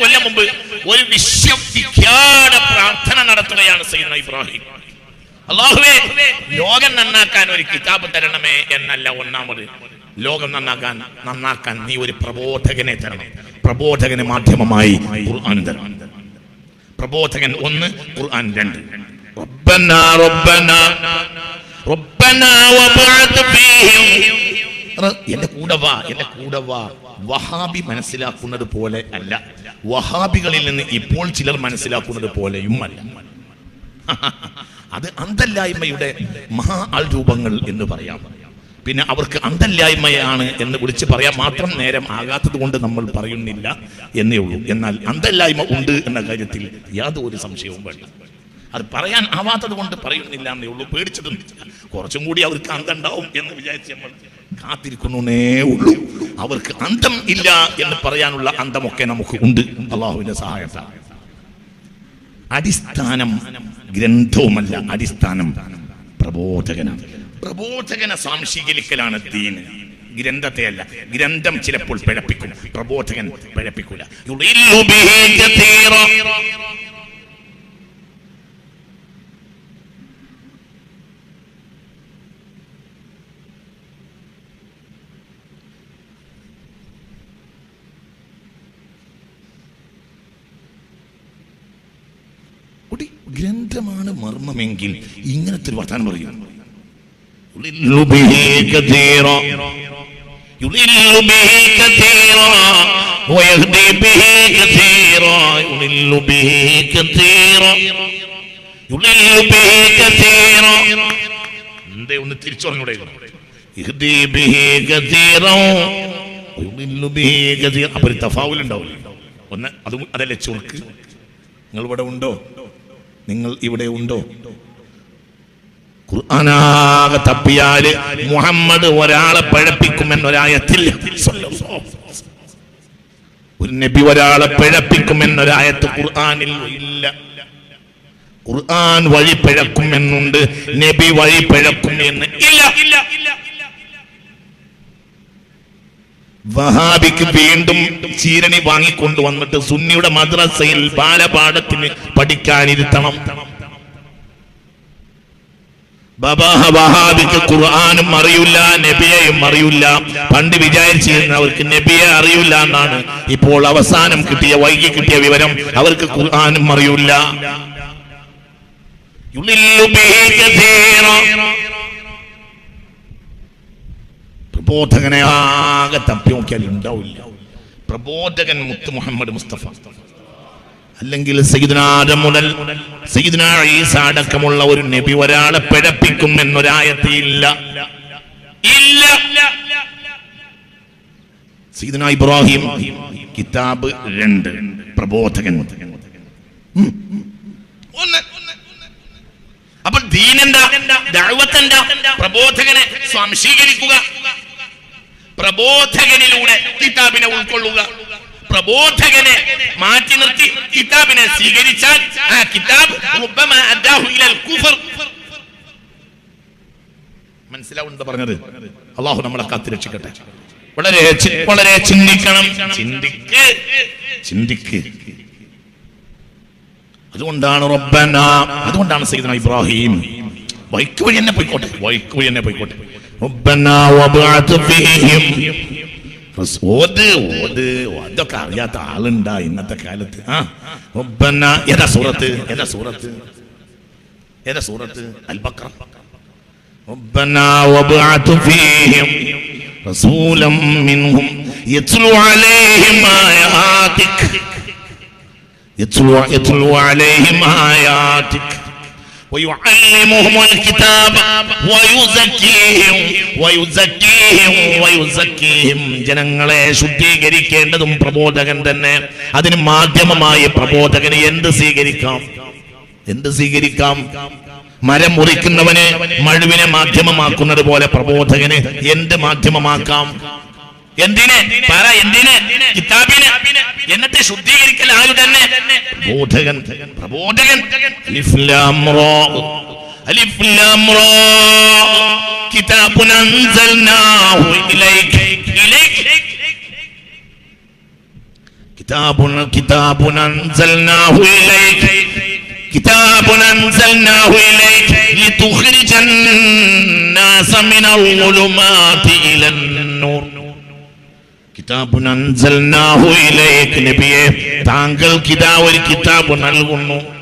കൊല്ലം മുമ്പ് ഒരു വിശ്വവിഖ്യാത പ്രാർത്ഥന നടത്തുകയാണ് സയ്യിദ് ഇബ്രാഹിം. അള്ളാഹുവേ ലോകം നന്നാക്കാൻ ഒരു കിതാബ് തരണമേ എന്നല്ല ഒന്നാമത്. ലോകം നന്നാക്കാൻ നന്നാക്കാൻ നീ ഒരു പ്രബോധകനെ തരണം. പ്രബോധകന് മാധ്യമമായി ഖുർആൻ തരണം. പ്രബോധകൻ ഒന്ന് ഖുർആൻ രണ്ട്. ربنا ربنا ربنا وبعث فيهم എന്റെ കൂടെ വാ എന്റെ കൂടെ വാ. വഹാബി മനസ്സിലാക്കുന്നത് പോലെ അല്ല. വഹാബികളിൽ നിന്ന് ഇപ്പോൾ ചിലർ മനസ്സിലാക്കുന്നത് പോലെയും അല്ല അത് അന്തല്ലായ്മയുടെ മഹാ രൂപങ്ങൾ എന്ന് പറയാം. പിന്നെ അവർക്ക് അന്തല്ലായ്മയാണ് എന്ന് വിളിച്ച് പറയാൻ മാത്രം നേരം ആകാത്തത് കൊണ്ട് നമ്മൾ പറയുന്നില്ല എന്നേ ഉള്ളൂ. എന്നാൽ അന്തല്ലായ്മ ഉണ്ട് എന്ന കാര്യത്തിൽ യാതൊരു സംശയവും വേണ്ട. അത് പറയാൻ ആവാത്തത് കൊണ്ട് പറയുന്നില്ല എന്നേ ഉള്ളൂ. പേടിച്ചതും കുറച്ചും കൂടി അവർക്ക് അന്തണ്ടാവും എന്ന് വിചാരിച്ച് നമ്മൾ കാത്തിരിക്കുന്നേ ഉള്ളൂ. അവർക്ക് അന്തം ഇല്ല എന്ന് പറയാനുള്ള അന്തമൊക്കെ നമുക്ക് ഉണ്ട്. അള്ളാഹുവിന്റെ സഹായത്താൽ. അടിസ്ഥാനം ഗ്രന്ഥവുമല്ല അടിസ്ഥാനം പ്രബോധകനാണ്. പ്രബോധകനെ സ്വാംശീകരിക്കലാണ് ദീന് ഗ്രന്ഥത്തെയല്ല ഗ്രന്ഥം ചിലപ്പോൾ പിഴപ്പിക്കും. പ്രബോധകൻ പിഴപ്പിക്കൂല. ഗ്രന്ഥമാണ് മർമ്മമെങ്കിൽ ഇങ്ങനത്തെ ഒരു വർത്താനം പറയും. എന്തേ ഒന്ന്. അപ്പൊ തഫാവുലുണ്ടാവില്ല ഒന്ന് അതും അതല്ലേ ചുർക്ക് നിങ്ങൾ ഇവിടെ ഉണ്ടോ നിങ്ങൾ ഇവിടെ ഉണ്ടോ? ഖുർആനാകെ തപ്പിയാൽ മുഹമ്മദ് ഒരാളെ പഴപ്പിക്കുമെന്നൊരായത്തിൽ ഒരു നബി ഒരാളെ പിഴപ്പിക്കുമെന്നൊരായത്ത് ഖുർആാനിൽ ഇല്ല. ഖുർആൻ വഴി പിഴക്കുമെന്നുണ്ട് നബി വഴി പിഴക്കും എന്ന് ഇല്ല. വഹാബിക്ക് വീണ്ടും ചീരണി വാങ്ങിക്കൊണ്ടു വന്നിട്ട് സുന്നിയുടെ മദ്രസയിൽ ബാലപാഠത്തിന് പഠിക്കാനിരുത്തണം. വഹാബിക്ക് ഖുർആാനും അറിയില്ല നബിയെയും അറിയില്ല. പണ്ട് വിചാരിച്ചിരുന്നവർക്ക് നബിയെ അറിയില്ല എന്നാണ് ഇപ്പോൾ അവസാനം കിട്ടിയ വൈകി കിട്ടിയ വിവരം അവർക്ക് ഖുർആാനും അറിയില്ല. പ്രബോധകനെ ആകെ തപ്പി നോക്കിയാൽ ഉണ്ടാവില്ല. പ്രബോധകൻ മുത്ത് മുഹമ്മദ് മുസ്തഫ. അല്ലെങ്കിൽ സയ്യിദ്നാദം മുതൽ സയ്യിദ്ന ഈസ അടക്കമുള്ള ഒരു നബി ഒരാളെ പിഴപ്പിക്കും എന്നൊരായത്തില്ല ഇല്ല. സയ്യിദ്ന ഇബ്രാഹിം കിതാബ് രണ്ട്. പ്രബോധകൻ. അപ്പോൾ ദീനെന്താ? ദഅവത്തെന്താ പ്രബോധകനെ സ്വാംശീകരിക്കുക. പ്രബോധകനിലൂടെ കിതാബിനെ ഉൾക്കൊള്ളുക. പ്രബോധകനെ മാറ്റി നിർത്തി കിതാബിനെ സ്വീകരിച്ചാൽ ആ കിതാബ് മനസ്സിലാവുന്നത് പറഞ്ഞത്? അള്ളാഹു നമ്മളെ കാത്തിരക്ഷിക്കട്ടെ വളരെ വളരെ ചിന്തിക്കണം. ചിന്തിക്ക്. ചിന്തിക്ക്. അതുകൊണ്ടാണ് റബ്ബന അതുകൊണ്ടാണ് സൈദന ഇബ്രാഹിം. വൈക്ക് വഴി എന്നെ പോയിക്കോട്ടെ. വൈക്ക് വഴി എന്നെ പോയിക്കോട്ടെ. റബ്ബന വബഅത് ഫീഹിം റസ്- ഓത് ഓത് അതൊക്കെ അറിയാത്ത ആളുണ്ടാ ഇന്നത്തെ കാലത്ത് ആ റബ്ബന ഏതാ സൂറത്ത് ഏതാ സൂറത്ത് ഏതാ സൂറത്ത് അൽ ബഖറ ربنا وابعث فيهم رسولا منهم يتلو عليهم آياتك يتلو, يتلو عليهم آياتك ويعلمهم الكتاب ويزكيهم ويزكيهم ويزكيهم ജനങ്ങളെ ശുദ്ധീകരിക്കേണ്ടതും പ്രബോധകൻ തന്നെ അതിന് മാധ്യമമായി പ്രബോധകന് എന്ത് സ്വീകരിക്കാം എന്ത് സ്വീകരിക്കാം മരം മുറിക്കുന്നവന് മഴുവിനെ മാധ്യമമാക്കുന്നത് പോലെ പ്രബോധകന് എന്ത് മാധ്യമമാക്കാം എന്തിന് പറ എന്തിന് കിതാബിന് എന്നിട്ട് ശുദ്ധീകരിക്കൽ ആരു തന്നെ പ്രബോധകൻ പ്രബോധകൻ അലിഫ് ലാം റാ. അലിഫ് ലാം റാ. കിതാബുൻ അൻസൽനാഹു ഇലൈക. ഇലൈക. كتاب كتاب أنزلناه إليك كتاب أنزلناه إليك لتخرج الناس من الظلمات إلى النور കിതാബ് അൻസൽനാഹു ഇലൈക് നബിയെ. താങ്കൾക്ക് ഒരു കിതാബ് നൽകുന്നു.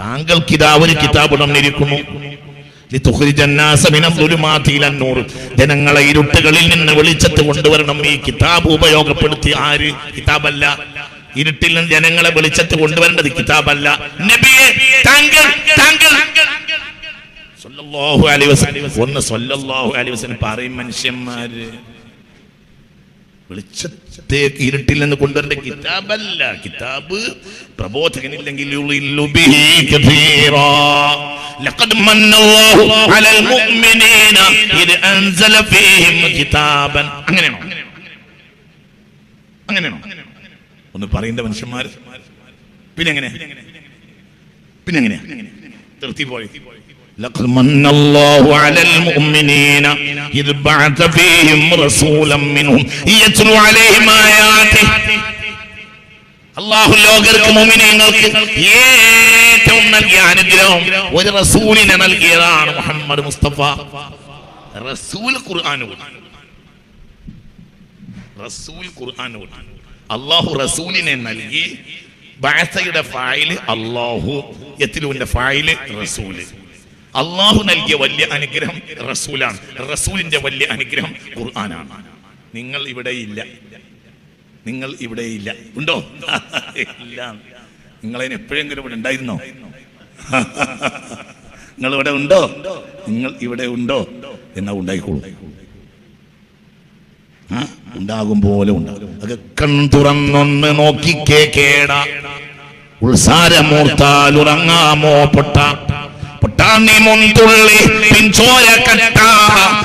താങ്കൾക്കിതാ ഒരു കിതാബ് തന്നിരിക്കുന്നു. ജനങ്ങളെ ഇരുട്ടുകളിൽ നിന്ന് വെളിച്ചത്ത് കൊണ്ടുവരണം. ഈ കിതാബ് ഉപയോഗപ്പെടുത്തി ആര്? കിതാബല്ല. ഇരുട്ടിൽ നിന്ന് ജനങ്ങളെ വെളിച്ചത്ത് കൊണ്ടുവരേണ്ടത് കിതാബല്ല. നബിയെ താങ്കൾ താങ്കൾ. ഒന്ന് പറയും മനുഷ്യന്മാര്. വെളിച്ചത്തേക്ക് ഇരുട്ടിൽ നിന്ന് കൊണ്ടുവരേണ്ട കിതാബല്ല. കിതാബ് പ്രബോധകനില്ലെങ്കിൽ. ലഖദ് മന്ന അല്ലാഹു അലൽ മുഅ്മിനീന ഇദ് അൻസല ഫീഹിം കിതാബൻ. അങ്ങനെയാണോ അങ്ങനെയാണോ ഒന്ന് പറയേണ്ട മനുഷ്യന്മാർ പിന്നെ എങ്ങനെ പിന്നെ എങ്ങനെ നിർത്തി പോയി? لقد من الله على المؤمنين إذ بعث فيهم رسولا منهم يتلو عليهم آياته അള്ളാഹു ലോകർക്ക് മുമിനങ്ങൾക്ക് ഏറ്റവും നൽകിയ അനുഗ്രഹം ഒരു റസൂലിനെ നൽകിയതാണ് മുഹമ്മദ് മുസ്തഫ റസൂൽ ഖുർആാനോട് റസൂൽ ഖുർആാനോട് അള്ളാഹു റസൂലിനെ നൽകി ബാസയുടെ ഫായില് അള്ളാഹു യത്തിലുവിന്റെ ഫായില് റസൂല് അള്ളാഹു നൽകിയ വലിയ അനുഗ്രഹം റസൂലാണ്. റസൂലിന്റെ വലിയ അനുഗ്രഹം ഖുർആനാണ്. നിങ്ങൾ ഇവിടെ ഇല്ല. നിങ്ങൾ ഇവിടെ ഇല്ല. ഉണ്ടോ? ഇല്ല. നിങ്ങളതിന് എപ്പോഴെങ്കിലും ഇവിടെ ഉണ്ടായിരുന്നോ? നിങ്ങൾ ഇവിടെ ഉണ്ടോ? നിങ്ങൾ ഇവിടെ ഉണ്ടോ? എന്നാ ഉണ്ടായിക്കോളൂ. ഉണ്ടാകും പോലെ ഉണ്ടാകും. അത് കൺ തുറന്നൊന്ന് നോക്കിക്കേ കേട. ഉത്സാരമൂർത്താൽ ഉറങ്ങാമോ പൊട്ട. പൊട്ടാണി മുന്തുള്ളി പിൻചോര കട്ട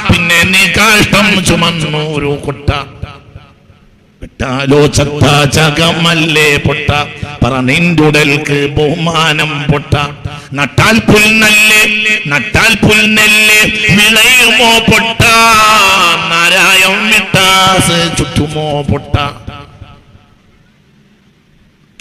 പിന്നെ നീ കാഷ്ടം ചുമന്നൂരു കൊട്ട. പെട്ടാലോ ചത്ത ചകമല്ലേ പൊട്ട പറ നിന്റുടൽക്ക് ബഹുമാനം പൊട്ട. നട്ടാൽ പുൽനല്ലേ നട്ടാൽ പുൽനെല്ല് വിളയുമോ പൊട്ട. നാരായം വിട്ടാസ് ചുറ്റുമോ പൊട്ട.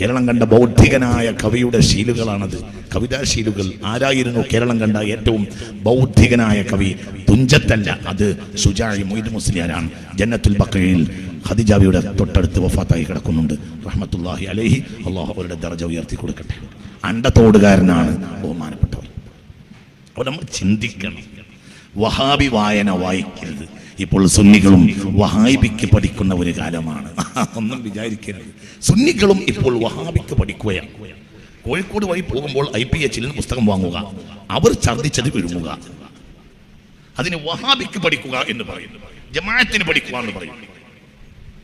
കേരളം കണ്ട ബൗദ്ധികനായ കവിയുടെ ശീലുകളാണത്. കവിതാശീലുകൾ ആരായിരുന്നു കേരളം കണ്ട ഏറ്റവും ബൗദ്ധികനായ കവി? തുഞ്ചത്തല്ല. അത് സുജാഴി മൊയ്ത് മുസ്ലിയാരാണ്. ജന്നത്തുൽ ബക്കയിൽ ഹദിജാവിയുടെ തൊട്ടടുത്ത് വഫാത്തായി കിടക്കുന്നുണ്ട്. റഹ്മത്തുല്ലാഹി അലൈഹി. അള്ളാഹു അവരുടെ ദർജ ഉയർത്തി കൊടുക്കട്ടെ. അണ്ടത്തോടുകാരനാണ് ബഹുമാനപ്പെട്ടവർ. അപ്പോൾ നമ്മൾ ചിന്തിക്കണം. വഹാബി വായന വായിക്കരുത്. ഇപ്പോൾ സുന്നികളും വഹാബിക്ക് പഠിക്കുന്ന ഒരു കാലമാണ്. ഒന്നും വിചാരിക്കരുത്. സുന്നികളും ഇപ്പോൾ വഹാബിക്ക് പഠിക്കുകയാണ്. കോഴിക്കോട് വഴി പോകുമ്പോൾ ഐ പി എച്ചിൽ നിന്ന് പുസ്തകം വാങ്ങുക. അവർ ഛർദിച്ചത് വിഴുങ്ങുക. അതിന് വഹാബിക്ക് പഠിക്കുക എന്ന് പറയുന്നു. ജമാഅത്തിന് പഠിക്കുക എന്ന് പറയുന്നു.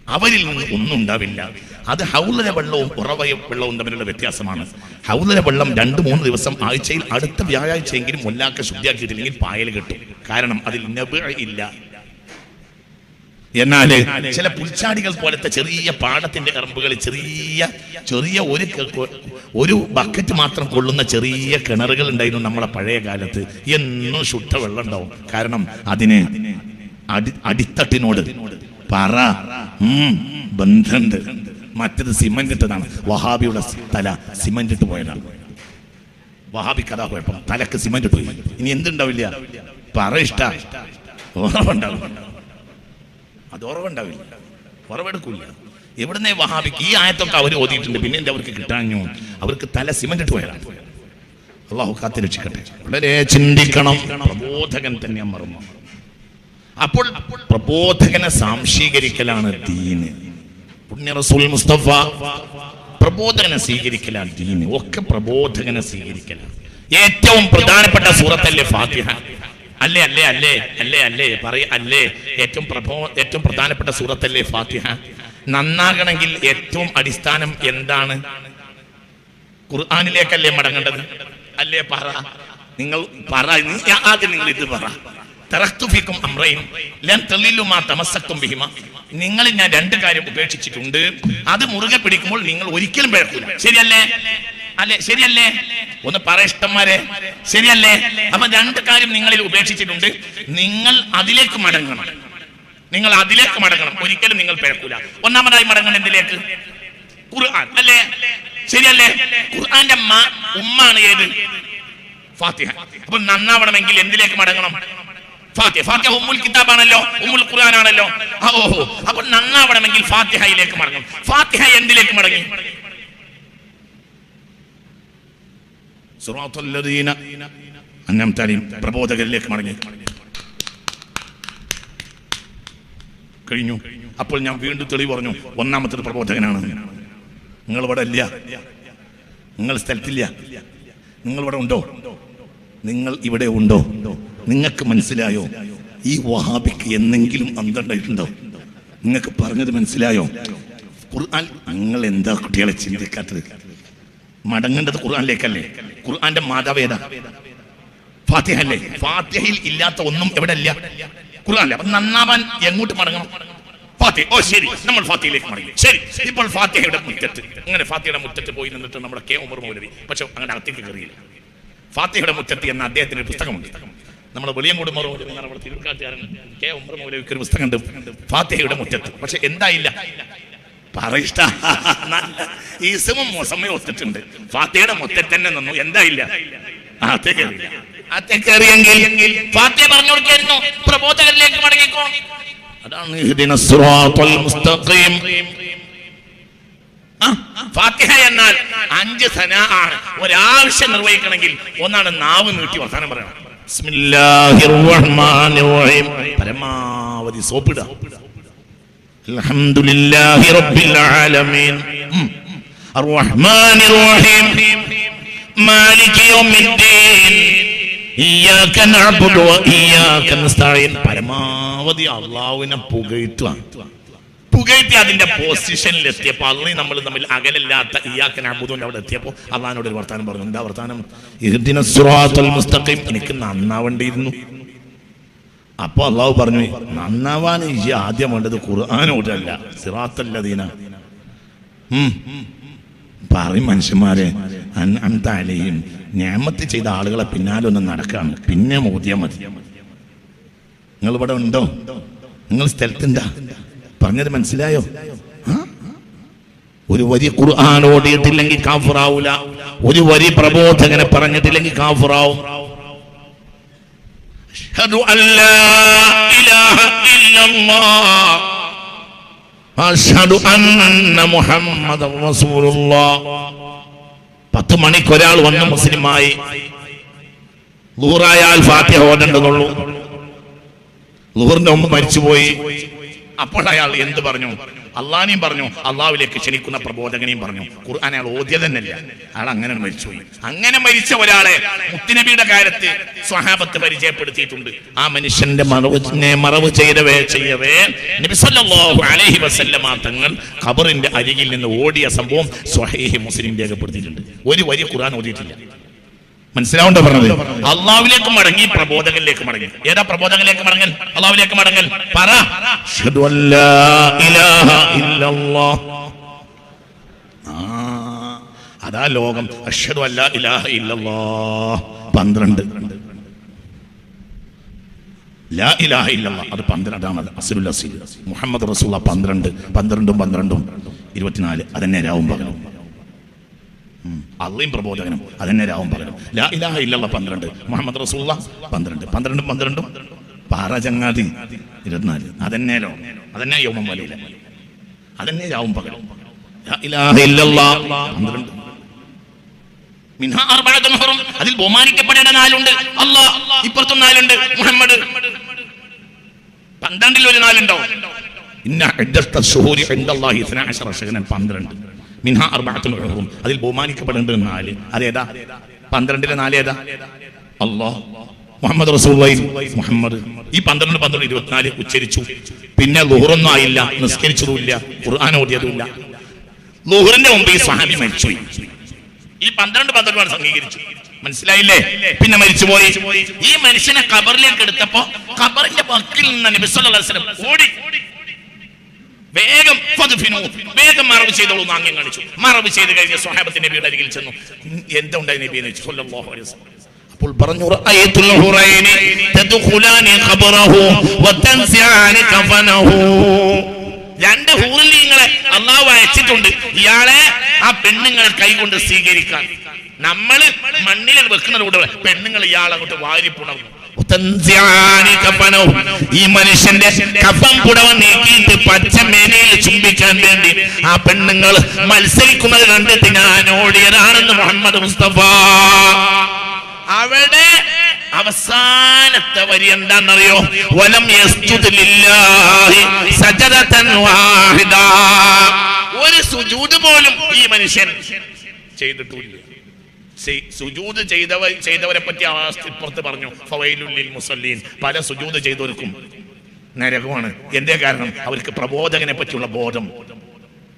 അവരിൽ നിന്ന് ഒന്നും ഉണ്ടാവില്ല. അത് ഹൗലര വെള്ളവും ഉറവയ വെള്ളവും തമ്മിലുള്ള വ്യത്യാസമാണ്. ഹൗലര വെള്ളം രണ്ട് മൂന്ന് ദിവസം ആഴ്ചയിൽ അടുത്ത വ്യാഴാഴ്ചയെങ്കിലും മുല്ലാക്ക ശുദ്ധിയാക്കിയിട്ടില്ലെങ്കിൽ പായൽ കിട്ടും. കാരണം അതിൽ നബ് ഇല്ല. എന്നാൽ ചില പുൽച്ചാടികൾ പോലത്തെ ചെറിയ പാടത്തിന്റെ കറമ്പുകൾ ചെറിയ ചെറിയ ഒരു ഒരു ബക്കറ്റ് മാത്രം കൊള്ളുന്ന ചെറിയ കിണറുകൾ ഉണ്ടായിരുന്നു നമ്മളെ പഴയ കാലത്ത്. എന്നും ശുദ്ധ വെള്ളം ഉണ്ടാവും. കാരണം അതിന് അടി അടിത്തട്ടിനോട് പറ ഉം, ബന്ധമുണ്ട്. മറ്റത് സിമന്റ് ഇട്ടതാണ്. വഹാബിയുടെ തല സിമന്റ് ഇട്ട് പോയതാണ്. വഹാബി കഥ കുഴപ്പം. തലക്ക് സിമന്റ് ഇട്ട് പോയി. ഇനി എന്തുണ്ടാവില്ല? പറ ഇഷ്ട. ഓർമ്മണ്ടാവും അത് ഉറവുണ്ടാവില്ല. ഉറവെടുക്കില്ല എവിടുന്നേ വഹാബിക്ക് ഈ ആയത്തൊക്കെ അവർ ഓതിയിട്ടുണ്ട്. പിന്നെ എന്താ അവർക്ക് കിട്ടാഞ്ഞു? അവർക്ക് തല സിമന്റ് ഇട്ട് പോയതാണ്. അള്ളാഹു കാത്തി രക്ഷിക്കട്ടെ. വളരെ ചിന്തിക്കണം. പ്രബോധകൻ തന്നെ മറന്നു അപ്പോൾ പ്രബോധകനെ സാംശീകരിക്കലാണ് ദീന് പുണ്യ റസൂൽ മുസ്തഫ പ്രബോധകനെ സ്വീകരിക്കലാണ് ദീന് ഒക്കെ പ്രബോധകനെ സ്വീകരിക്കലാണ്. ഏറ്റവും പ്രധാനപ്പെട്ട സൂറത്തല്ലേ ഫാത്തിഹ. അല്ലേ അല്ലേ അല്ലേ അല്ലേ അല്ലേ പറയ അല്ലേ. ഏറ്റവും പ്രഭോ ഏറ്റവും പ്രധാനപ്പെട്ട സൂറത്തല്ലേ ഫാത്തിഹ. നന്നാകണമെങ്കിൽ ഏറ്റവും അടിസ്ഥാനം എന്താണ്? ഖുർആാനിലേക്കല്ലേ മടങ്ങേണ്ടത്? അല്ലേ പറ. നിങ്ങൾ പറ ആദ്യം നിങ്ങൾ ഇത് പറ. തറഖ്തു അമ്രയും ലൻ തളില്ലു മാ തമസ്സക്തും ബിഹിമ. നിങ്ങൾ ഞാൻ രണ്ട് കാര്യം ഉപേക്ഷിച്ചിട്ടുണ്ട്. അത് മുറുകെ പിടിക്കുമ്പോൾ നിങ്ങൾ ഒരിക്കലും പേർക്കില്ല ശരിയല്ലേ? അല്ലെ? ശരിയല്ലേ? ഒന്ന് പറ ഇഷ്ടന്മാരെ ശരിയല്ലേ? അപ്പൊ രണ്ട് കാര്യം നിങ്ങളിൽ ഉപേക്ഷിച്ചിട്ടുണ്ട്. നിങ്ങൾ അതിലേക്ക് മടങ്ങണം. നിങ്ങൾ അതിലേക്ക് മടങ്ങണം. ഒരിക്കലും നിങ്ങൾ പിഴക്കൂല. ഒന്നാമതായി മടങ്ങണം എന്തിലേക്ക്? ഖുർആൻ. അല്ലേ? ശരിയല്ലേ? ഖുർആന്റെ ഉമ്മ ഉമ്മാണ് ഏത്? ഫാത്തിഹ. അപ്പൊ നന്നാവണമെങ്കിൽ എന്തിലേക്ക് മടങ്ങണം? ഫാത്തിഹ. ഫാത്തിഹ ഉമ്മുൽ കിതാബാണല്ലോ. ഉമ്മുൽ ഖുർആൻ ആണല്ലോ ഓഹോ. അപ്പൊ നന്നാവണമെങ്കിൽ ഫാത്തിഹയിലേക്ക് മടങ്ങണം. ഫാത്തിഹ എന്തിലേക്ക് മടങ്ങി? പ്രബോധകരിലേക്ക് മടങ്ങി. കഴിഞ്ഞു. അപ്പോൾ ഞാൻ വീണ്ടും തെളിവ് പറഞ്ഞു. ഒന്നാമത്തെ പ്രബോധകനാണ്. നിങ്ങൾ ഇവിടെ ഇല്ല. നിങ്ങൾ സ്ഥലത്തില്ല. നിങ്ങൾ ഇവിടെ ഉണ്ടോ? നിങ്ങൾ ഇവിടെ ഉണ്ടോ? നിങ്ങൾക്ക് മനസ്സിലായോ? ഈ വഹാബിക്ക് എന്തെങ്കിലും അന്തണ്ടായിട്ടുണ്ടോ നിങ്ങൾക്ക് പറഞ്ഞത് മനസ്സിലായോ? ഖുർആൻ നിങ്ങൾ എന്താ കുട്ടികളെ ചിന്തിക്കാത്തത്? മടങ്ങേണ്ടത് ഖുർആനിലേക്കല്ലേ? ഖുർആന്റെ മാതാവ് ഏതാ? ഫാത്തിഹ അല്ലേ ഫാത്തിഹയിൽ ഇല്ലാത്ത ഒന്നും എവിടെ ഇല്ല അല്ലേ അപ്പൊ നന്നാവാൻ എങ്ങോട്ട് മടങ്ങണം? ഫാത്തിഹ. ഓ ശരി. നമ്മൾ ഫാത്തിഹയിലേക്ക് മടങ്ങി. ശരി. ഇപ്പോൾ ഫാത്തിഹയുടെ മുറ്റത്ത്. അങ്ങനെ ഫാത്തിഹയുടെ മുറ്റത്ത് പോയി നിന്നിട്ട് നമ്മുടെ കെ ഉമർ മൗലവി? പക്ഷെ അങ്ങനെ അകത്തേക്ക് കയറിയില്ല. ഫാത്തിഹയുടെ മുറ്റത്ത് എന്ന അദ്ദേഹത്തിന് ഒരു പുസ്തകമുണ്ട്. നമ്മുടെ വെളിയങ്കോട് മറുപടി നമ്മുടെ തിരുക്കാട്ടുകാരൻ. കെ ഉമർ മൗലവിക്ക് ഒരു പുസ്തകമുണ്ട് ഫാത്തിഹയുടെ മുറ്റത്ത്. പക്ഷെ എന്തായില്ല? പറയിഷ്ട. ഈസമും സമം സമയം ഒത്തിട്ടുണ്ട്. ഫാത്തിയുടെ മൊത്തം തന്നെ നിന്നു. എന്താ ഇല്ല? പറഞ്ഞു മടങ്ങിക്കോ. അതാണ് ഫാത്തിഹ എന്നാൽ അഞ്ച് ആണ്. ഒരാവശ്യം നിർവഹിക്കണമെങ്കിൽ ഒന്നാണ് നാവ് നീട്ടി വർത്താനം പറയണം. പരമാവധി സോപ്പിടുക. അൽഹംദുലില്ലാഹി റബ്ബിൽ ആലമീൻ. അർറഹ്മാനിർ റഹീം മാലികി യൗമിദ്ദീൻ. ഇയ്യാക നഅബ്ദു വ ഇയ്യാക നസ്തഈൻ. പരമാവധി അള്ളാഹുവിനെ പുകഴ്ത്തുക. പുകഴ്ത്തി അതിന്റെ പൊസിഷനിൽ എത്തിയപ്പോൾ അള്ളി നമ്മൾ തമ്മിൽ അകലില്ലാത്ത ഇയാക്കൻ അബുദുവിന്റെ അവിടെ എത്തിയപ്പോൾ അള്ളഹാനോട് ഒരു വർത്താനം പറഞ്ഞു. എന്താ വർത്താനം? ഇഹ്ദിന സിറാത്തുൽ മുസ്തഖീം. എനിക്ക് നന്നാവേണ്ടിയിരുന്നു. അപ്പൊ അള്ളാഹു പറഞ്ഞു നന്നാവാൻ ഈ ആദ്യം വേണ്ടത് ഖുർആാനോടല്ല സിറാത്തല്ല ദീന പറയും മനുഷ്യന്മാരെ അന്താലയും ഞാമത്ത് ചെയ്ത ആളുകളെ പിന്നാലെ ഒന്ന് നടക്കാണ്. പിന്നെ മോദിയാ മതി. നിങ്ങൾ ഇവിടെ ഉണ്ടോ? നിങ്ങൾ സ്ഥലത്തുണ്ടാ പറഞ്ഞത് മനസ്സിലായോ? ഒരു വരി ഖുർആൻ ഓടിയിട്ടില്ലെങ്കിൽ കാഫിറാവൂല. ഒരു വരി പ്രബോധകനെ പറഞ്ഞിട്ടില്ലെങ്കിൽ കാഫിറാവും അഷ്ഹദു അല്ലാ ഇലാഹ ഇല്ലല്ലാഹ് അഷ്ഹദു അന്ന മുഹമ്മദൻ റസൂലുള്ളാഹ് പത്ത് മണിക്ക് ഒരാൾ വന്ന് മുസ്ലിമായി. ലൂറായാൽ ഫാത്തിഹ ഓടേണ്ടതുള്ളൂ. ലൂറിന്റെ മുമ്പ് മരിച്ചുപോയി. അപ്പോൾ അയാൾ എന്ത് പറഞ്ഞു? അള്ളാനെയും പറഞ്ഞു അള്ളാഹുലേക്ക് ക്ഷണിക്കുന്ന പ്രബോധകനെയും പറഞ്ഞു. ഖുർആൻ അയാൾ ഓദ്യ തന്നെയല്ല. അയാൾ അങ്ങനെ മരിച്ചുപോയി. അങ്ങനെ മരിച്ച ഒരാളെ മുത്തുനബിയുടെ കാലത്ത് സ്വഹാബത്ത് പരിചയപ്പെടുത്തിയിട്ടുണ്ട്. ആ മനുഷ്യന്റെ മറവിനെ മറവ് ചെയ്തവേ ചെയ്യവേ. നബി സല്ലല്ലാഹു അലൈഹി വസല്ലമ തങ്ങൾ ഖബറിന്റെ അരികിൽ നിന്ന് ഓടിയ സംഭവം സ്വഹേഹി മുസ്ലിം രേഖപ്പെടുത്തിയിട്ടുണ്ട്. ഒരു വരി ഖുർആൻ ഓതിയിട്ടില്ല. മനസ്സിലാവുണ്ടോ പറഞ്ഞത്? അള്ളാവിലേക്ക് മടങ്ങി പ്രബോധകനിലേക്ക് മടങ്ങി. ഏതാ പ്രബോധകനിലേക്ക് മടങ്ങൽ? അള്ളാവിലേക്ക് മടങ്ങൽ. പറ. അതാ ലോകം. അഷ്ഹദു അല്ലാ ഇലാഹ ഇല്ലല്ലാഹ് പന്ത്രണ്ട്. ലാ ഇലാഹ ഇല്ലല്ലാഹ് അത് പന്ത്രണ്ടാമത് അസുലുൽ അസീൽ മുഹമ്മദ് റസൂല പന്ത്രണ്ട്. പന്ത്രണ്ടും പന്ത്രണ്ടും. ഇരുപത്തിനാല്. അതന്നെ രാവും പകലും. അള്ളയും പ്രബോധകനും. അതന്നെ രാവും പകലും. ലാ ഇലാഹ ഇല്ലല്ല പന്ത്രണ്ട്. മുഹമ്മദ് റസൂള്ള പന്ത്രണ്ട്. പന്ത്രണ്ടും പന്ത്രണ്ടും. പാറ ചങ്ങാതി ഇരുപത്തിനാല്. അതന്നെ അതന്നെ യോമം വലിയില്ല അതന്നെ രാവും പകലും. അതിൽ ബഹുമാനിക്കപ്പെടേണ്ട നാലുണ്ട്. അല്ലാ ഇപ്പുറത്തും നാലുണ്ട്. മുഹമ്മദ്. പന്ത്രണ്ടിൽ ഒരു നാലുണ്ടോ ഇന്ന ഇദ്ദത്ത ശുഹൂരി ഇൻദല്ലാഹി 12 ശഹ്റൻ പന്ത്രണ്ട്. മിൻഹ അർബാത്തും ഹുറും. അതിൽ ബഹുമാനിക്കപ്പെടേണ്ടത് നാല്. അതേതാ? പന്ത്രണ്ടിലെ നാല് ഏതാ? അള്ളാഹ്. മുഹമ്മദ് റസൂലുള്ളാഹി മുഹമ്മദ്. ഈ പന്ത്രണ്ട് പന്ത്രണ്ട് ഇരുപത്തിനാല് ഉച്ചരിച്ചു. പിന്നെ ലുഹറൊന്നും ആയില്ല നിസ്കരിച്ചതുമില്ല ഖുർആൻ ഓതിയതുമില്ല. ലുഹറിന്റെ മുമ്പ് ഈ സ്വഹാബി മരിച്ചു. ഈ പന്ത്രണ്ട് പന്ത്രണ്ട് സംഘീകരിച്ചു മനസ്സിലായില്ലേ? പിന്നെ മരിച്ചുപോയി. ഈ മനുഷ്യനെ കബറിലേക്ക് എടുത്തപ്പോ കബറിന്റെ വക്കിൽ നിന്ന് നബി സല്ലല്ലാഹു അലൈഹി വസല്ലം ഓടി വേഗം വേഗം മറവ് ചെയ്തോളൂ ആംഗ്യം കാണിച്ചു. മറവ് ചെയ്ത് കഴിഞ്ഞ സ്വഹാബത്ത് നബിയുടെ അരികിൽ ചെന്നു. എന്തുണ്ടായി നബി എന്ന് ചോദിച്ചു. അപ്പോൾ പറഞ്ഞു രണ്ട് രണ്ട് ഹൂറിലിങ്ങളെ അള്ളാഹു അയച്ചിട്ടുണ്ട്. ഇയാളെ ആ പെണ്ണുങ്ങൾ കൈകൊണ്ട് സ്വീകരിക്കാൻ. നമ്മൾ മണ്ണിൽ വെക്കുന്നത് കൂടെ പെണ്ണുങ്ങൾ ഇയാളെ അങ്ങോട്ട് വാരിപ്പുണർന്നു. ഈ മനുഷ്യന്റെ കഫം പുടവ നീക്കിയിട്ട് പച്ചമേനയിൽ ചുംബിക്കാൻ വേണ്ടി ആ പെണ്ണുങ്ങൾ മത്സരിക്കുന്നത് കണ്ടിട്ട് ഞാൻ ഓടിയതാണെന്ന് മുഹമ്മദ് മുസ്തഫ. അവിടെ അവസാനത്തെ വരി എന്താണെന്നറിയോ? വലം ഒരു സുജൂദ് പോലും ഈ മനുഷ്യൻ ചെയ്തിട്ടില്ല. സെ- ചെയ്തവർ ചെയ്തവ ചെയ്തവരെ പറ്റി ഇപ്പുറത്ത് പറഞ്ഞു. ഫവൈലുല്ലിൽ മുസല്ലീൻ. പല സുജൂത് ചെയ്തവർക്കും നരകമാണ്. എന്തേ കാരണം? അവർക്ക് പ്രബോധകനെ പറ്റിയുള്ള ബോധം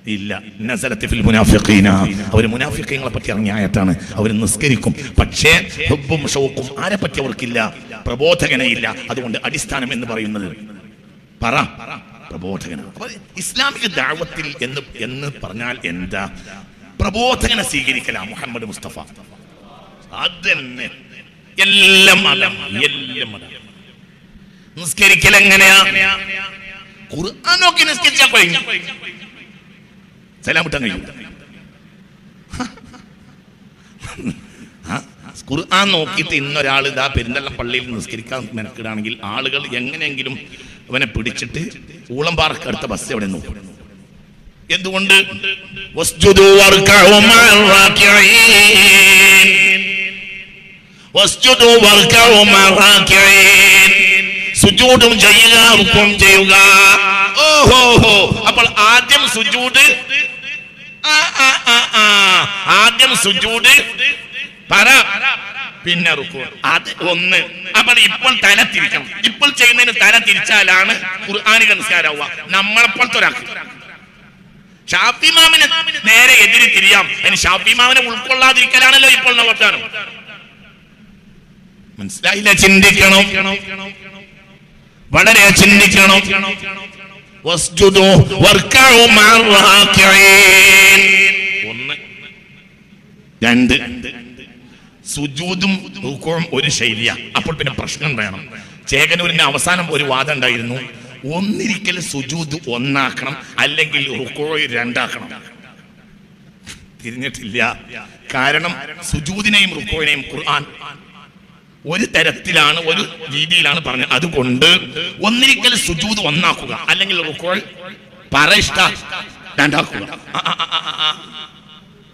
ഇല്ല. നസലത്ത് ഫിൽ മുനാഫിഖീന. അവർ മുനാഫിഖീങ്ങളെ പറ്റി ഇറങ്ങിയ ആയത്താണ്. അവർ നിസ്കരിക്കും. പക്ഷേ ഹുബ്ബും ഷോക്കും ആരെ പറ്റി അവർക്കില്ല? പ്രബോധകനെ ഇല്ല. അതുകൊണ്ട് അടിസ്ഥാനം എന്ന് പറയുന്നത് പറ. പ്രബോധകനാണ്. ഇസ്ലാമിക ദാവത്തിൽ എന്ന് എന്ന് പറഞ്ഞാൽ എന്താ? പ്രബോധകനെ സ്വീകരിക്കല മുഹമ്മദ് മുസ്തഫ. അതന്നെ. എല്ലാം മതം എല്ലാം മതം നിസ്കരിക്കൽ എങ്ങനെയാ? ഖുർആൻ നോക്കി നിസ്കരിച്ചാൽ കഴിഞ്ഞു സലാം വിട്ടാൻ കഴിയും ഖുർആൻ നോക്കിയിട്ട് ഇന്നൊരാൾ ഇതാ പെരിന്തള്ളം പള്ളിയിൽ നിസ്കരിക്കാൻ മെനക്കിടാണെങ്കിൽ ആളുകൾ എങ്ങനെയെങ്കിലും അവനെ പിടിച്ചിട്ട് ഊളംപാറക്ക് അടുത്ത ബസ് എവിടെ നോക്കും എന്തുകൊണ്ട്? സുജൂദും ചെയ്യുക റുക്കും ചെയ്യുക. ഓഹോ അപ്പോൾ ആദ്യം ആ. ആദ്യം സുജൂദ് പറ. പിന്നെ റുക്കു. അത് ഒന്ന്. അപ്പോൾ ഇപ്പോൾ തല തിരിക്കണം. ഇപ്പോൾ ചെയ്യുന്നതിന് തല തിരിച്ചാലാണ് ഖുർആാനിക നിസ്കാരാവുക നമ്മളെപ്പോഴത്തെ ഒരാൾക്ക്. ഷാഫിമാമിന് നേരെ എതിര് തിരിയാം. അതിന് ഷാഫിമാമിനെ ഉൾക്കൊള്ളാതിരിക്കലാണല്ലോ ഇപ്പോൾ വർത്താനം മനസ്സിലായില്ല? ചിന്തിക്കണം. വളരെ ചിന്തിക്കണം. ഒന്ന്. രണ്ട്. റുക്കുവും ഒരു ശൈലിയ. അപ്പോൾ പിന്നെ പ്രശ്നം വേണം. ചേകനൂരിന്റെ അവസാനം ഒരു വാദം ഉണ്ടായിരുന്നു. ഒന്നിരിക്കൽ സുജൂദ് ഒന്നാക്കണം അല്ലെങ്കിൽ റുക്കോയ് രണ്ടാക്കണം. തിരിഞ്ഞിട്ടില്ല. കാരണം സുജൂദിനെയും റുക്കോയിനെയും ഖുർആൻ ഒരു തരത്തിലാണ് ഒരു രീതിയിലാണ് പറഞ്ഞത്. അതുകൊണ്ട് ഒന്നിരിക്കൽ സുജൂദ് ഒന്നാക്കുക അല്ലെങ്കിൽ റുക്കോൾ പറ ഇഷ്ട രണ്ടാക്കുക.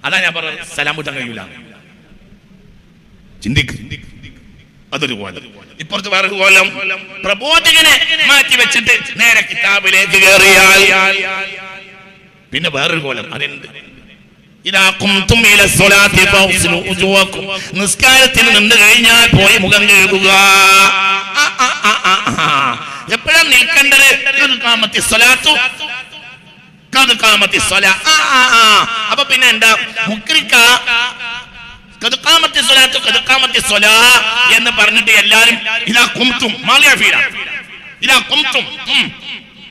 അതാ ഞാൻ പറഞ്ഞത്. സലാം കൂട്ടാൻ കഴിയൂല. ചിന്തിക്ക്. അതൊരു കോലം. ഇപ്പുറത്ത് വേറൊരു കോലം. പ്രബോധകനെ മാറ്റി വെച്ചിട്ട് നേരെ കിതാബിലേക്ക് കയറിയാൽ പിന്നെ വേറൊരു കോലം ഉജുവക്കും. നിസ്കാരത്തിന് നിന്ന് കഴിഞ്ഞാൽ പോയി മുഖം കഴുകുക. എപ്പോഴാ നിൽക്കേണ്ടത്? കാമത്തി സ്വലാത്തു. കാമത്തി സ്വലാ. അപ്പൊ പിന്നെ എന്താ? മുക്രിക്ക എന്ന് പറഞ്ഞിട്ട് എല്ലാരും ഇതാ കുംതും മാലിയാഫീല ഇതാ കുംതും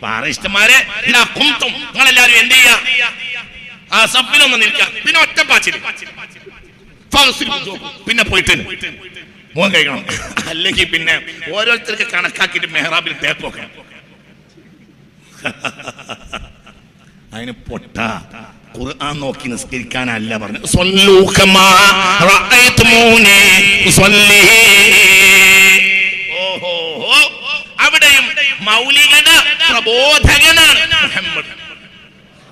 പാറിഷ്ടമാരെ ഇതാ കുംതും. നിങ്ങൾ എല്ലാരും എന്ത് ചെയ്യാ? ആ സപ്പിലൊന്ന് നിൽക്കാം. പിന്നെ ഒറ്റപ്പാച്ചിൽ ഫൗസിൽ ഉജൂഹ്. പിന്നെ പോയിട്ട് മോൻ കഴിക്കണം. അല്ലെങ്കിൽ പിന്നെ ഓരോരുത്തർക്ക് കണക്കാക്കിയിട്ട് മെഹ്റാബിൽ തേപ്പൊക്കെ അതിന് പൊട്ട. ഖുർആൻ നോക്കി നിസ്കരിക്കാനല്ല പറഞ്ഞു അവിടെയും മൗലികത പ്രബോധകനാണ് മുഹമ്മദ്.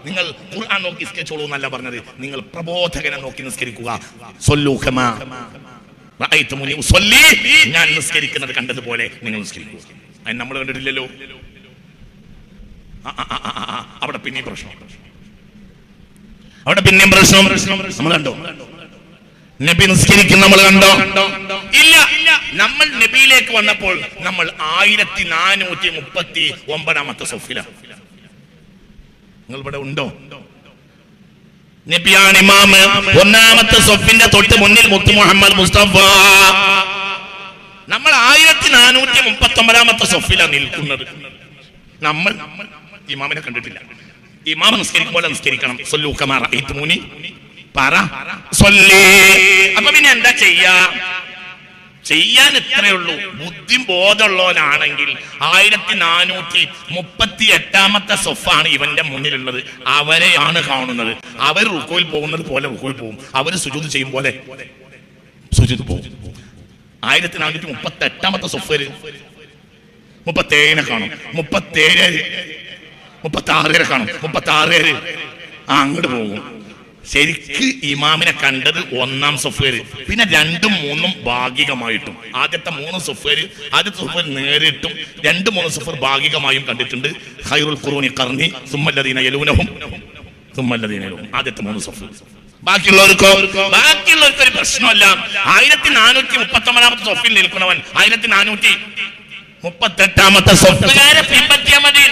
നിങ്ങൾ ഖുർആൻ നോക്കി നിസ്കരിച്ചോളൂ എന്നല്ല പറഞ്ഞത്. നിങ്ങൾ പ്രബോധകനെ നോക്കി നിസ്കരിക്കുക. ഞാൻ നിസ്കരിക്കുന്നത് കണ്ടതുപോലെ നിങ്ങൾ നിസ്കരിക്കുക അതിന് നമ്മൾ കണ്ടിട്ടില്ലല്ലോ. അവിടെ പിന്നെയും പ്രശ്നം. അവിടെ പിന്നെയും പ്രശ്നം. നമ്മൾ കണ്ടോ? നബി നിസ്കരിക്കുന്ന നമ്മൾ കണ്ടോ? ഇല്ല. നമ്മൾ നബിയിലേക്ക് വന്നപ്പോൾ നമ്മൾ ആയിരത്തി നാനൂറ്റി മുപ്പത്തി ഒമ്പതാമത്തെ സൊഫില. നിങ്ങൾ ഇവിടെ ഉണ്ടോ? നബിയാണ് ഇമാമ്. ഒന്നാമത്തെ സൊഫിന്റെ തൊട്ട് മുന്നിൽ മുത്തു മുഹമ്മദ് മുസ്തഫ. നമ്മൾ ആയിരത്തി നാനൂറ്റി മുപ്പത്തി ഒമ്പതാമത്തെ സൊഫിലാണ് നിൽക്കുന്നത്. നമ്മൾ ഇമാമിനെ കണ്ടിട്ടില്ല. ഇമാമ പോലെ നിസ്കരിക്കണം. സൊല്ലൂക്കമാറ കമാറ പറ. സൊല്ലേ. അപ്പൊ പിന്നെ എന്താ ചെയ്യാ? ചെയ്യാൻ ഇത്രയേ ഉള്ളൂ ബുദ്ധി ബോധമുള്ളവനാണെങ്കിൽ ആയിരത്തി നാനൂറ്റി മുപ്പത്തി എട്ടാമത്തെ സൊഫാണ് ഇവന്റെ മുന്നിലുള്ളത്. അവരെയാണ് കാണുന്നത്. അവർ റുക്കോയിൽ പോകുന്നത് പോലെ റുക്കോയിൽ പോകും. അവർ സുജൂത് ചെയ്യും പോലെ സുജിത് പോകും. ആയിരത്തി നാനൂറ്റി മുപ്പത്തി എട്ടാമത്തെ സൊഫര് മുപ്പത്തേഴിനെ കാണും. മുപ്പത്തേഴ് മുപ്പത്തി ആറുവരെ കാണും. മുപ്പത്തി ആറേര് ആ അങ്ങോട്ട് പോകും. ശരിക്ക് ഇമാമിനെ കണ്ടത് ഒന്നാം സൊഫേര് പിന്നെ രണ്ടും മൂന്നും ഭാഗികമായിട്ടും. ആദ്യത്തെ മൂന്ന് സൊഫേര് ആദ്യത്തെ സൊഫേർ നേരിട്ടും രണ്ട് മൂന്ന് സൊഫർ ഭാഗികമായും കണ്ടിട്ടുണ്ട്. ഹൈറുൽ ഖുറൂനി കർണി സുമ്മല്ലദീന യലൂനഹും. സുമ്മല്ലദീന യലൂനഹും. ആദ്യത്തെ മൂന്ന് സൊഫേർ ബാക്കിയുള്ളവർക്കോ? ബാക്കിയുള്ളവർക്ക് ഒരു പ്രശ്നമല്ല. ആയിരത്തി നാനൂറ്റി മുപ്പത്തി ഒമ്പതാമത്തെ സൊഫിൽ നിൽക്കുന്നവൻ ആയിരത്തി നാനൂറ്റി മുപ്പത്തെട്ടാമത്തെ സ്വത്തുകാരെ പിൻപറ്റിയാൽ മതി.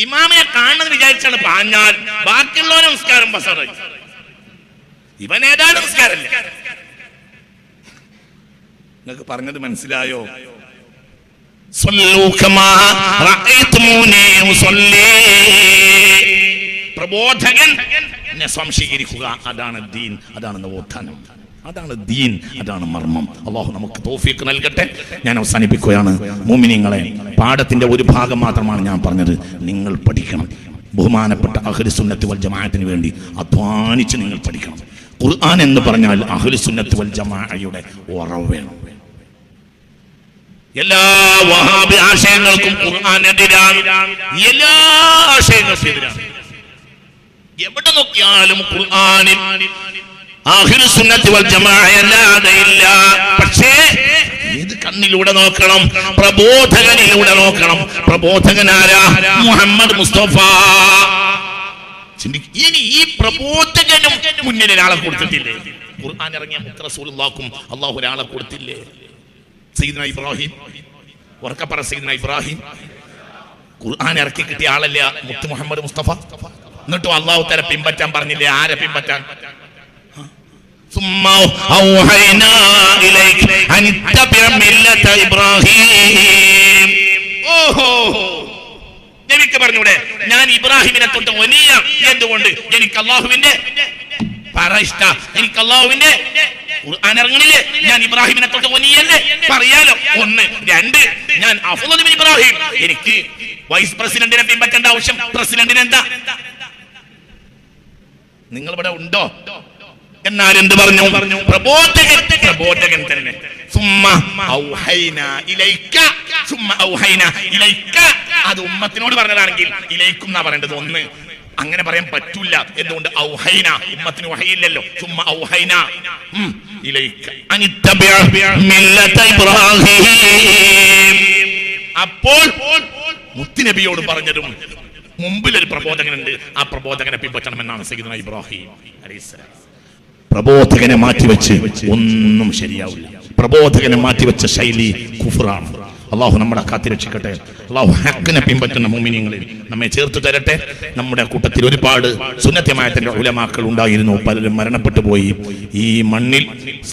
ഇമാമിനെ കാണുന്നത് വിചാരിച്ചാണ് പാഞ്ഞാൽ. ബാക്കിയുള്ളവരെ നമസ്കാരം ബസാറായി. ഇവൻ ഏതാണ്ട് നമസ്കാരമല്ല നിങ്ങൾക്ക് പറഞ്ഞത് മനസ്സിലായോ? പ്രബോധകൻ സംശീകരിക്കുക. അതാണ് ദീൻ അതാണ് നവോത്ഥാനം. അതാണ് ദീൻ അതാണ് മർമ്മം. അള്ളാഹു നമുക്ക് തോഫീക്ക് നൽകട്ടെ. ഞാൻ അവസാനിപ്പിക്കുകയാണ്. മോമിനിങ്ങളെ പാഠത്തിന്റെ ഒരു ഭാഗം മാത്രമാണ് ഞാൻ പറഞ്ഞത്. നിങ്ങൾ പഠിക്കണം. ബഹുമാനപ്പെട്ട അഹ്ലുസുന്നത്ത് വൽ ജമാഅത്തിന് വേണ്ടി അധ്വാനിച്ച് നിങ്ങൾ പഠിക്കണം. ഖുർആൻ എന്ന് പറഞ്ഞാൽ അഹ്ലുസുന്നത്ത് വൽ ജമാഅയുടെ ഉറവ് വേണം. എല്ലാ വഹാബി ആശയങ്ങൾക്കും ഖുർആൻ എതിരാണ്. എല്ലാ ആശയങ്ങൾക്കും എതിരാണ്. എവിടെ നോക്കിയാലും ഖുർആാനിൽ ആഹിറു സുന്നത്തി വൽ ജമാഅ അല്ലാതെ ഇല്ല പക്ഷേ ഏത് കണ്ണിലൂടെ നോക്കണം? പ്രബോധകനിലൂടെ നോക്കണം. പ്രബോധകനാരാ? മുഹമ്മദ് മുസ്തഫ. ഇനി ഈ പ്രബോധകനും മുന്നിൽ ഒരാളെ കൊടുത്തിട്ടില്ലേ? ഖുർആൻ ഇറങ്ങിയ മുത്ത് റസൂലുള്ളാഹ്ക്കും അള്ളാഹു ഒരാളെ കൊടുത്തില്ലേ? സയ്യിദ്ന ഇബ്രാഹിം. ഉറക്കപ്പറ സയ്യിദ്ന ഇബ്രാഹിം. ഖുർആൻ ഇറക്കി കിട്ടിയ ആളല്ല മുത്ത് മുഹമ്മദ് മുസ്തഫ? എന്നിട്ടും അള്ളാഹു തല പിൻപറ്റാൻ പറഞ്ഞില്ലേ? ആരെ പിൻപറ്റാൻ? ثم أوحينا إليك أن اتبع ملة إبراهيم ഓഹോ നബിക്ക് പറഞ്ഞൂടെ ഞാൻ ഇബ്രാഹിമിനെ തൊട്ട് വലിയ എന്തുകൊണ്ട് എനിക്ക് അള്ളാഹുവിന്റെ പറ ഇഷ്ട എനിക്ക് അള്ളാഹുവിന്റെ ഖുർആൻ ഇറങ്ങണില്ലേ ഞാൻ ഇബ്രാഹിമിനെ തൊട്ട് വലിയല്ലേ പറയാലോ ഒന്ന് രണ്ട് ഞാൻ അഫ്ളദ് ബിൻ ഇബ്രാഹിം എനിക്ക് വൈസ് പ്രസിഡന്റിനെ പിൻപറ്റേണ്ട ആവശ്യം പ്രസിഡന്റിന് എന്താ നിങ്ങൾ ഇവിടെ ഉണ്ടോ എന്നാൽ എന്ത് പറഞ്ഞു? പറഞ്ഞു. പ്രബോധകൻ. പ്രബോധകൻ. തന്നെ. അത് ഉമ്മത്തിനോട് പറഞ്ഞതാണെങ്കിൽ ഇലൈക്കും എന്നാ പറയേണ്ടത് ഒന്ന്. അങ്ങനെ പറയാൻ പറ്റൂല. എന്തുകൊണ്ട്? ഔഹൈന. ഉമ്മത്തിന് വഹയില്ലല്ലോ. സുമ്മ ഔഹൈന. ഉം, ഇലൈക്ക. അനിത്തബിഅ മില്ലത ഇബ്രാഹിം. അപ്പോൾ മുത്തുനബിയോട് പറഞ്ഞതും മുമ്പിൽ ഒരു പ്രബോധകനുണ്ട്. ആ പ്രബോധകനെ പിൻപറ്റണമെന്നാണ് സയ്യിദ്ന ഇബ്രാഹിം അലൈഹിസ്സലാം പ്രബോധകനെ മാറ്റിവെച്ച് ഒന്നും ശരിയാവില്ല. പ്രബോധകനെ മാറ്റിവെച്ച ശൈലി കുഫറാണ്. അള്ളാഹു നമ്മളെ കാത്തിരക്ഷിക്കട്ടെ. അള്ളാഹു ഹക്കിനെ പിൻപറ്റുന്ന മുമിനിങ്ങളിൽ നമ്മെ ചേർത്ത് തരട്ടെ. നമ്മുടെ കൂട്ടത്തിൽ ഒരുപാട് സുന്നത്യമായത്തിന്റെ ഉലമാക്കൾ ഉണ്ടായിരുന്നു. പലരും മരണപ്പെട്ടു പോയി. ഈ മണ്ണിൽ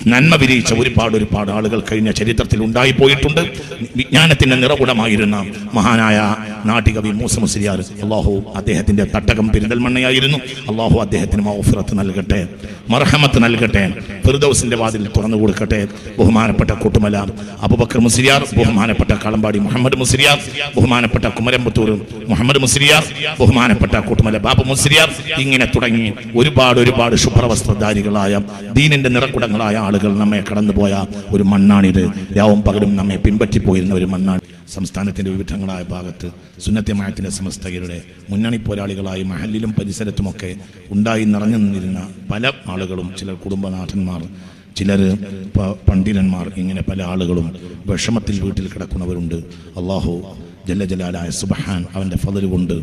നന്മ വിരിയിച്ച ഒരുപാട് ഒരുപാട് ആളുകൾ കഴിഞ്ഞ ചരിത്രത്തിൽ ഉണ്ടായി പോയിട്ടുണ്ട്. വിജ്ഞാനത്തിന്റെ നിറകുടമായിരുന്ന മഹാനായ നാട്ടികവി മൂസ മുസ്ലിയാർ അള്ളാഹു അദ്ദേഹത്തിന്റെ തട്ടകം പെരിന്തൽമണ്ണയായിരുന്നു അള്ളാഹു അദ്ദേഹത്തിന് മൗഫിറത്ത് നൽകട്ടെ മർഹമത്ത് നൽകട്ടെ ഫിർദൌസിന്റെ വാതിൽ തുറന്നു കൊടുക്കട്ടെ. ബഹുമാനപ്പെട്ട കൂട്ടുമല അബുബക്കർ മുസ്ലിയാർ ബഹുമാനപ്പെട്ട കളമ്പാടി മുഹമ്മദ് മുസ്ലിയാർ ബഹുമാനപ്പെട്ട കുമരമ്പത്തൂർ മുഹമ്മദ് മുസ്ലിയാർ ബഹുമാനപ്പെട്ട കൂട്ടുമല ബാബു മുസ്ലിയാർ ഇങ്ങനെ തുടങ്ങി ഒരുപാട് ഒരുപാട് ശുഭ്രവസ്ത്രധാരികളായ ദീനിന്റെ നിറക്കുടങ്ങളായ ആളുകൾ നമ്മെ കടന്നുപോയ ഒരു മണ്ണാണിത്. രാവും പകലും നമ്മെ പിൻപറ്റിപ്പോയിരുന്ന ഒരു മണ്ണാണ് സംസ്ഥാനത്തിന്റെ വിവിധങ്ങളായ ഭാഗത്ത്. സുന്നത്യമായത്തിന്റെ സമസ്തകരുടെ മുന്നണി പോരാളികളായി മഹലിലും പരിസരത്തുമൊക്കെ ഉണ്ടായി നിറഞ്ഞു നിന്നിരുന്ന പല ആളുകളും ചില കുടുംബനാഥന്മാർ ചിലർ പണ്ഡിതന്മാർ ഇങ്ങനെ പല ആളുകളും വിഷമത്തിൽ വീട്ടിൽ കിടക്കുന്നവരുണ്ട്. അള്ളാഹു ജല്ല ജലാലായ സുബഹാൻ അവന്റെ ഫതിൽ കൊണ്ട്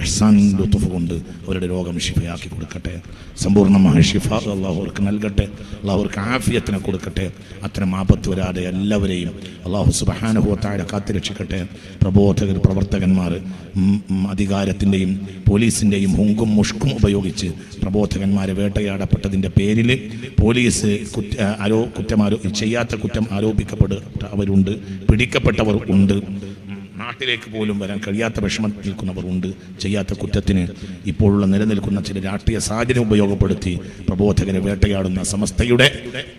ഇഹ്സാൻ ലുത്തുഫ് കൊണ്ട് അവരുടെ രോഗം ഷിഫയാക്കി കൊടുക്കട്ടെ. സമ്പൂർണമായ ഷിഫ അള്ളാഹു അവർക്ക് നൽകട്ടെ. അള്ളാഹു അവർക്ക് ആഫിയത്തിനെ കൊടുക്കട്ടെ. അത്തരം ആപത്ത് വരാതെ എല്ലാവരെയും അള്ളാഹു സുബഹാനുഭവത്തായ കാത്തുരക്ഷിക്കട്ടെ പ്രബോധകർ പ്രവർത്തകന്മാർ അധികാരത്തിന്റെയും പോലീസിന്റെയും ഹുങ്കും മുഷ്കും ഉപയോഗിച്ച് പ്രബോധകന്മാരെ വേട്ടയാടപ്പെട്ടതിന്റെ പേരിൽ പോലീസ് കുറ്റ ആരോ കുറ്റം ആരോ ചെയ്യാത്ത കുറ്റം ആരോപിക്കപ്പെട്ടവരുണ്ട് പിടിക്കപ്പെട്ടവർ ഉണ്ട്. നാട്ടിലേക്ക് പോലും വരാൻ കഴിയാത്ത വിഷമത്തിൽ നിൽക്കുന്നവർ ഉണ്ട് ചെയ്യാത്ത കുറ്റത്തിന് ഇപ്പോഴുള്ള നിലനിൽക്കുന്ന ചില രാഷ്ട്രീയ സാഹചര്യം ഉപയോഗപ്പെടുത്തി പ്രബോധകരെ വേട്ടയാടുന്ന സമസ്തയുടെ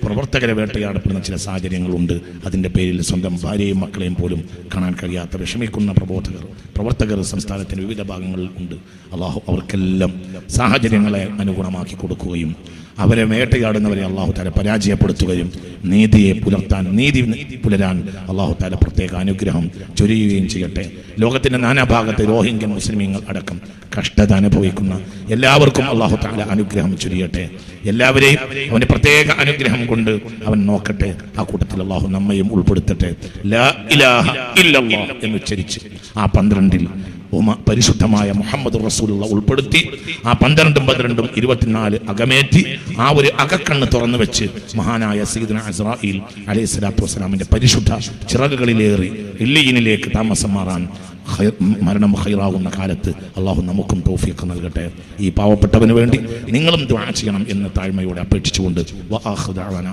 പ്രവർത്തകരെ വേട്ടയാടപ്പെടുന്ന ചില സാഹചര്യങ്ങളുണ്ട്. അതിന്റെ പേരിൽ സ്വന്തം ഭാര്യയും മക്കളെയും പോലും കാണാൻ കഴിയാത്ത വിഷമിക്കുന്ന പ്രബോധകർ പ്രവർത്തകർ സംസ്ഥാനത്തിന്റെ വിവിധ ഭാഗങ്ങളിൽ ഉണ്ട്. അള്ളാഹു അവർക്കെല്ലാം സാഹചര്യങ്ങളെ അനുഗുണമാക്കി കൊടുക്കുകയും അവരെ വേട്ടയാടുന്നവരെ അള്ളാഹു താല പരാജയപ്പെടുത്തുകയും നീതിയെ പുലർത്താൻ നീതി പുലരാൻ അള്ളാഹു താല പ്രത്യേക അനുഗ്രഹം ചൊരിയുകയും ചെയ്യട്ടെ. ലോകത്തിന്റെ നാനാഭാഗത്തെ രോഹിംഗ്യൻ മുസ്ലിമീങ്ങൾ അടക്കം കഷ്ടത അനുഭവിക്കുന്ന എല്ലാവർക്കും അള്ളാഹു താല അനുഗ്രഹം ചൊരിയട്ടെ. എല്ലാവരെയും അവന്റെ പ്രത്യേക അനുഗ്രഹം കൊണ്ട് അവൻ നോക്കട്ടെ. ആ കൂട്ടത്തിൽ അള്ളാഹു നമ്മയും ഉൾപ്പെടുത്തട്ടെ. ലാ ഇലാഹ ഇല്ലല്ലാഹ് എന്ന് ഉച്ചരിച്ച് ആ പന്ത്രണ്ടിൽ പരിശുദ്ധമായ മുഹമ്മദ് റസൂലുള്ള ഉൾപ്പെടുത്തി ആ പന്ത്രണ്ടും പന്ത്രണ്ടും ഇരുപത്തിനാല് അകമേറ്റി ആ ഒരു അകക്കണ്ണ് തുറന്നു വെച്ച് മഹാനായ സീദന അസ്രായിൽ അലൈഹി സ്വലാത്തു വസ്സലാമിന്റെ പരിശുദ്ധ ചിറകുകളിലേറി ഇല്ലീനിലേക്ക് താമസം മാറാൻ മരണം ഹൈറാകുന്ന കാലത്ത് അള്ളാഹു നമുക്കും തോഫിയൊക്കെ നൽകട്ടെ. ഈ പാവപ്പെട്ടവന് വേണ്ടി നിങ്ങളും ദ്വാ ചെയ്യണം എന്ന താഴ്മയോടെ അപേക്ഷിച്ചുകൊണ്ട് അലഹമുല്ലാ ആഖിറു ദഅവാന